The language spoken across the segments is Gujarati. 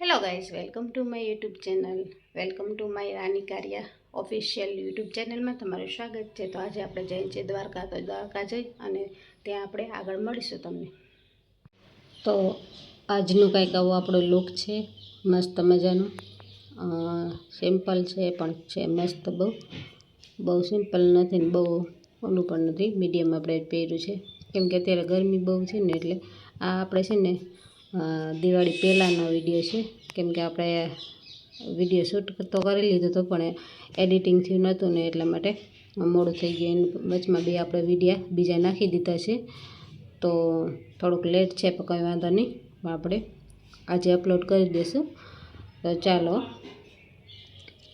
Hello guys welcome to my YouTube channel welcome to my Rani Kariya official YouTube ચેનલમાં તમારું સ્વાગત છે. તો આજે આપણે જઈએ છીએ દ્વારકા તો દ્વારકા જઈ અને ત્યાં આપણે આગળ મળીશું તમને. તો આજનું કંઈક આવું આપણો લુક છે. મસ્ત મજાનું. સિમ્પલ છે, પણ છે મસ્ત બહુ. બહુ સિમ્પલ નથી ને બહુ ઓલું પણ નથી. મીડિયમ આપણે પહેર્યું છે. કેમ કે અત્યારે ગરમી બહુ છે ને એટલે આ આપણે છે ને દિવાળી પહેલાંનો વીડિયો છે. કેમ કે આપણે વીડિયો શૂટ તો કરી લીધો હતો પણ એડિટિંગ થયું નહોતું ને એટલા માટે મોડું થઈ ગયું. વચમાં બે આપણે વિડીયા બીજા નાખી દીધા છે. તો થોડુંક લેટ છે, પણ કંઈ વાંધો નહીં. આપણે આજે અપલોડ કરી દઈશું. તો ચાલો,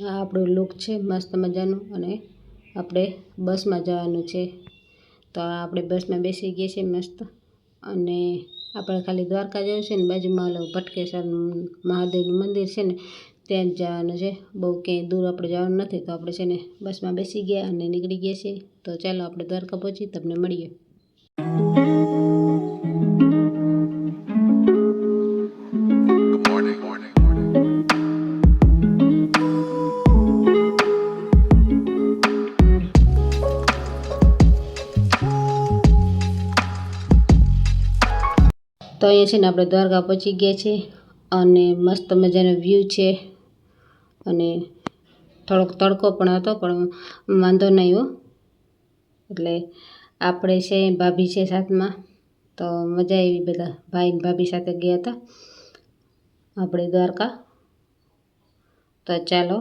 આ આપણું લુક છે, મસ્ત મજાનું અને આપણે બસમાં જવાનું છે. તો આપણે બસમાં બેસી ગઈએ છીએ મસ્ત અને આપણે ખાલી દ્વારકા જવું છે ને બાજુમાં ઓલું ભટકેશ્વર મહાદેવનું મંદિર છે ને, ત્યાં જ જવાનું છે. બહુ ક્યાંય દૂર આપણે જવાનું નથી તો આપણે છે ને બસમાં બેસી ગયા અને નીકળી ગયા છીએ. તો ચાલો આપણે દ્વારકા પહોંચી, તમને મળીએ. તો અહીંયા છે ને આપણે દ્વારકા પહોંચી ગયા છીએ અને મસ્ત મજાનો વ્યૂ છે અને થોડોક તડકો પણ હતો, પણ વાંધો નહીં હો. એટલે આપણે છે, ભાભી છે સાથમાં, તો મજા આવી બધા ભાઈ ભાભી સાથે ગયા હતા આપણે દ્વારકા. તો ચાલો,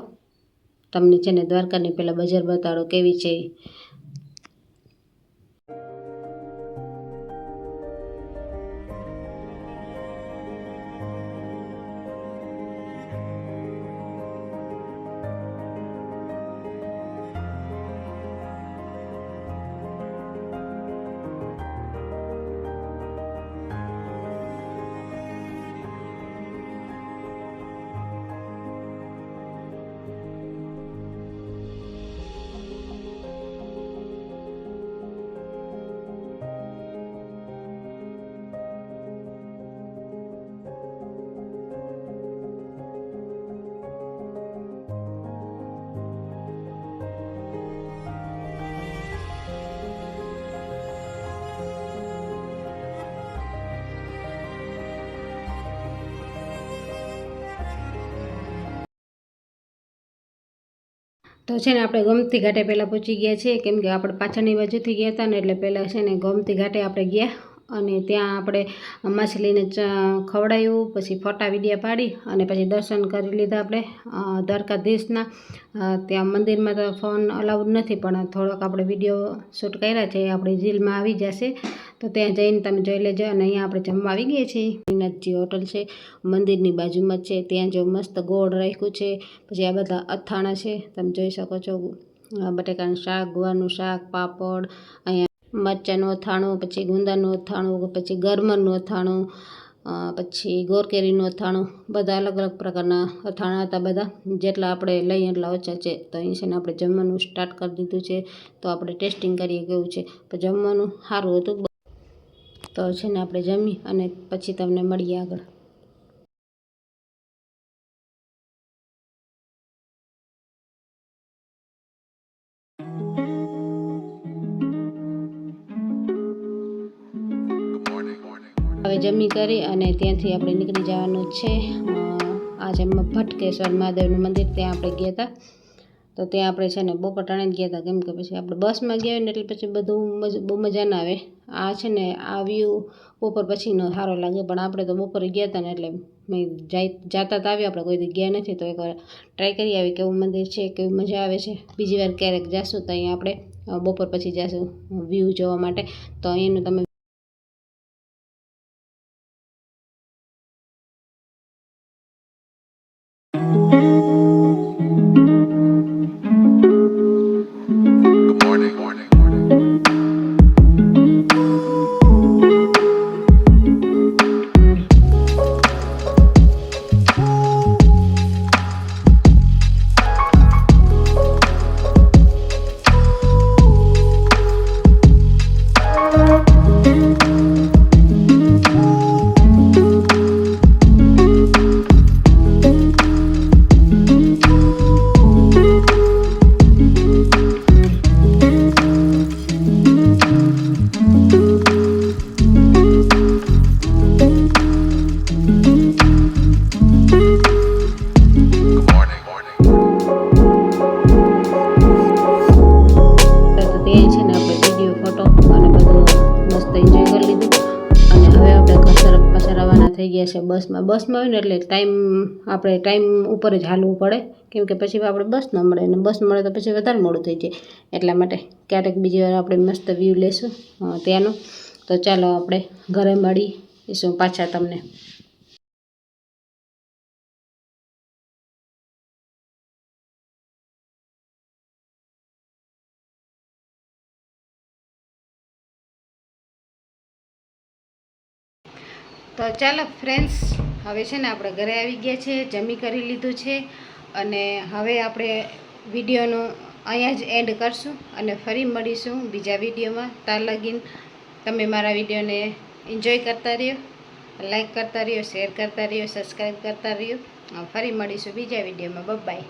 તમને છે ને દ્વારકાની પહેલાં બજાર બતાડો કેવી છે તો છે ને આપણે ગમતી ઘાટે પહેલાં પહોંચી ગયા છીએ, કેમ કે આપણે પાછળની બાજુથી ગયા હતા ને એટલે પહેલાં છે ને ગમતી ઘાટે આપણે ગયા અને ત્યાં આપણે માછલીને ખવડાવ્યું પછી ફોટા વિડીયા પાડી અને પછી દર્શન કરી લીધા આપણે દ્વારકાધીશના ત્યાં મંદિરમાં તો ફોન અલાઉડ નથી, પણ થોડોક આપણે વીડિયો શૂટ કર્યા છે આપણી રીલમાં આવી જશે. તો ત્યાં જઈને તમે જોઈ લેજો અને અહીંયા આપણે જમવા આવી ગયા છીએ. શ્રીનાથજી હોટલ છે, મંદિરની બાજુમાં છે, ત્યાં જો મસ્ત ગોળ રાખ્યું છે, પછી આ બધા અથાણા છે, તમે જોઈ શકો છો બટેકાનું શાક, ગુવારનું શાક, પાપડ, અહીંયા મરચાંનું અથાણું, પછી ગુંદાનું અથાણું, પછી ગરમરનું અથાણું પછી ગોરકેરીનું અથાણું, બધા અલગ અલગ પ્રકારના અથાણા હતા બધા, જેટલા આપણે લઈએ એટલા ઓછા છે. તો અહીં છે ને આપણે જમવાનું સ્ટાર્ટ કરી દીધું છે. તો આપણે ટેસ્ટિંગ કરીએ કેવું છે. તો જમવાનું સારું હતું. તો છે ને આપણે જમી અને પછી તમને મળીએ આગળ. હવે જમી કરી અને ત્યાંથી આપણે નીકળી જવાનું છે. આજે ભટકેશ્વર મહાદેવનું મંદિર. ત્યાં આપણે ગયા હતા. તો ત્યાં આપણે છે ને બપોર ટાણે જ ગયા હતા. કેમ કે પછી આપણે બસમાં ગયા હોય ને એટલે પછી બધું બહુ મજા ના આવે. આ છે ને, આ વ્યૂ બપોર પછીનો સારો લાગે. પણ આપણે તો બપોરે ગયા હતા ને એટલે મેં જાતા તો આવ્યા. આપણે કોઈ ગયા નથી. તો એકવાર ટ્રાય કરી આવી કેવું મંદિર છે, કેવી મજા આવે છે. બીજી વાર ક્યારેક જાશું તો અહીંયા આપણે બપોર પછી જાશું વ્યૂ જોવા માટે. તો અહીંનું તમે બસમાં. બસમાં હોય ને એટલે ટાઈમ આપણે ટાઈમ ઉપર જ હાલવું પડે. કેમ કે પછી આપણે બસ ન મળે અને બસ મળે તો પછી વધારે મોડું થઈ જાય. એટલા માટે ક્યારેક બીજી વાર આપણે મસ્ત વ્યૂ લેશું ત્યાંનો. તો ચાલો આપણે ઘરે મળીશું પાછા તમને. તો ચાલો ફ્રેન્ડ્સ હવે છે ને આપણે ઘરે આવી ગયા છે, જમી કરી લીધું છે અને હવે આપણે વિડીયોનું અહીંયા જ એન્ડ કરશું અને ફરી મળીશું બીજા વિડીયોમાં. તાર લગીન તમે મારા વિડીયોને એન્જોય કરતા રહ્યો લાઈક કરતા રહ્યો શેર કરતા રહ્યો સબસ્ક્રાઈબ કરતા રહ્યો. ફરી મળીશું બીજા વિડીયોમાં. બાય